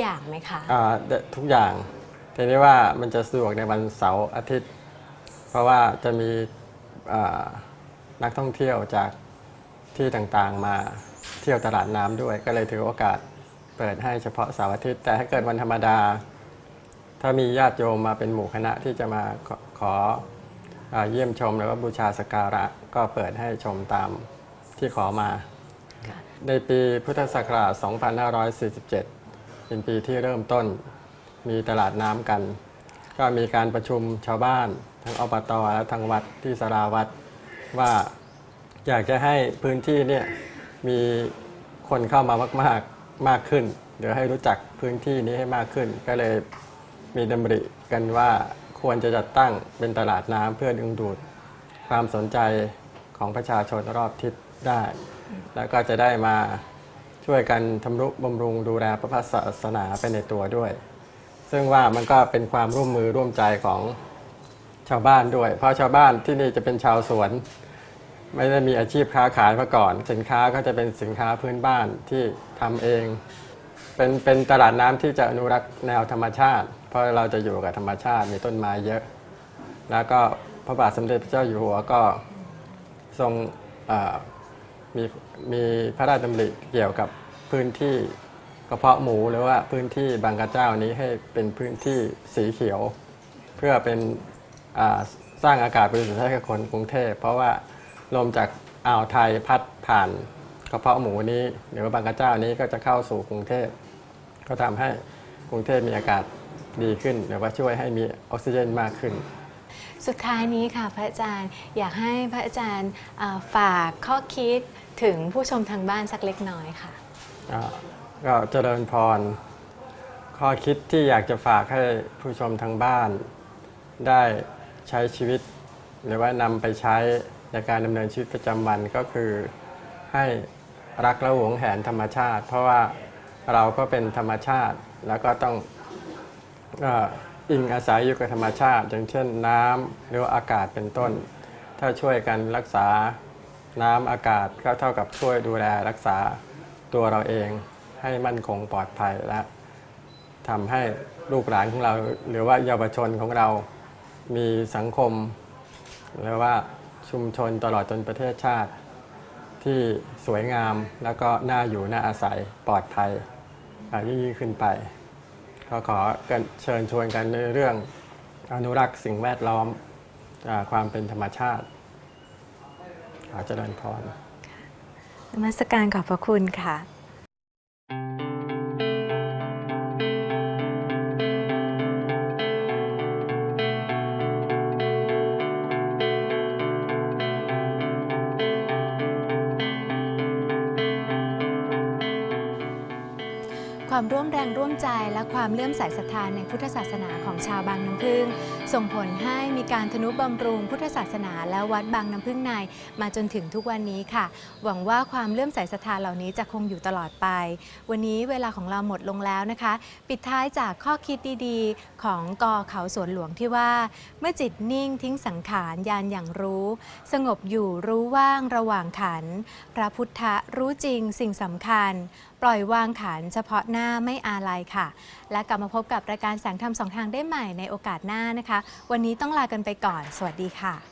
อย่างไหมคะอ่าเดทุกอย่างทีนี้ว่ามันจะสะดวกในวันเสาร์อาทิตย์ เพราะว่าจะมีอ่านักท่องเที่ยวจากที่ต่างๆมาเที่ยวตลาดน้ำด้วย ก็เลยถือโอกาสเปิดให้เฉพาะเสาร์อาทิตย์ แต่ถ้าเกิดวันธรรมดา ถ้ามีญาติโยมมาเป็นหมู่คณะที่จะมาขอขออาเยี่ยมชมหรือว่าบูชาสกการะก็เปิดให้ชมตามที่ขอมาค่ะในปีพุทธศักราช 2547 เป็นปีที่เริ่มต้น มีตลาดน้ำกัน ก็มีการประชุมชาวบ้านทั้งอบตและทางวัดที่สาราวัดว่าอยากจะให้พื้นที่เนี่ยมีคนเข้ามามากๆมากขึ้นเดี๋ยวให้รู้จักพื้นที่นี้ให้มากขึ้น ก็เลยมีดำริกันว่าควรจะจัดตั้งเป็นตลาดน้ำเพื่อดึงดูดความสนใจของประชาชนรอบทิศได้ แล้วก็จะได้มา ช่วยกันทำรุบำรุงดูแลพระพุทธศาสนาไปในตัวด้วย ซึ่งว่ามันก็เป็นความร่วมมือร่วมใจของชาวบ้านด้วย เพราะชาวบ้านที่นี่จะเป็นชาวสวน ไม่ได้มีอาชีพค้าขายมาก่อน สินค้าก็จะเป็นสินค้าพื้นบ้านที่ทำเอง เป็นเป็นตลาดน้ำที่จะอนุรักษ์แนวธรรมชาติ เพราะเราจะอยู่กับธรรมชาติมีต้นไม้เยอะ แล้วก็พระบาทสมเด็จพระเจ้าอยู่หัวก็ทรงอ่อ มีมีพระราชดำริเกี่ยวกับพื้นที่กระเพาะหมูหรือว่าพื้นที่บางกระเจ้านี้ให้เป็นพื้นที่สีเขียว เพื่อเป็นสร้างอากาศบริสุทธิ์ให้กับคนกรุงเทพเพราะว่าลมจากอ่าวไทยพัดผ่านกระเพาะหมูนี้หรือว่าบางกระเจ้านี้ก็จะเข้าสู่กรุงเทพก็ทำให้กรุงเทพมีอากาศดีขึ้น หรือว่าช่วยให้มีออกซิเจนมากขึ้น สุดท้ายนี้ค่ะพระอาจารย์อยากให้พระอาจารย์ฝากข้อคิดถึงผู้ชมทางบ้านสักเล็กน้อยค่ะอ่าก็เจริญพร ข้อคิดที่อยากจะฝากให้ผู้ชมทางบ้าน ได้ใช้ชีวิต หรือว่านำไปใช้ในการดำเนินชีวิตประจำวันก็คือให้รักและหวงแหนธรรมชาติ เพราะว่าเราก็เป็นธรรมชาติแล้วก็ต้องอ อิงอาศัยอยู่กับธรรมชาติ อย่างเช่นน้ำหรืออากาศเป็นต้น ถ้าช่วยกันรักษาน้ำอากาศก็เท่ากับช่วยดูแลรักษาตัวเราเองให้มั่นคงปลอดภัยและทำให้ลูกหลานของเรา หรือว่าเยาวชนของเรามีสังคม หรือว่าชุมชนตลอดจนประเทศชาติ ที่สวยงามแล้วก็น่าอยู่น่าอาศัยปลอดภัยยิ่งขึ้นไป ก็ขอเชิญชวนกันในเรื่องอนุรักษ์สิ่งแวดล้อมอความเป็นธรรมชาติขอเจริญพรนมัสการขอบพระคุณค่ะ ความร่วมแรงร่วมใจและความเลื่อมใสศรัทธาในพุทธศาสนาของชาวบางน้ำพึ่ง ส่งผลให้มีการทนุบำรุงพุทธศาสนาและวัดบางน้ำพึ่งในมาจนถึงทุกวันนี้ค่ะ หวังว่าความเลื่อมใสศรัทธาเหล่านี้จะคงอยู่ตลอดไป วันนี้เวลาของเราหมดลงแล้วนะคะ ปิดท้ายจากข้อคิดดีๆ ของกอเขาสวนหลวงที่ว่า เมื่อจิตนิ่งทิ้งสังขารยานอย่างรู้ สงบอยู่รู้ว่างระหว่างขัน พระพุทธรู้จริงสิ่งสำคัญ ปล่อยวางขันเฉพาะหน้าไม่อาลัยค่ะ และกลับมาพบกับรายการแสงธรรมสองทางได้ใหม่ในโอกาสหน้านะคะ วันนี้ต้องลากันไปก่อน สวัสดีค่ะ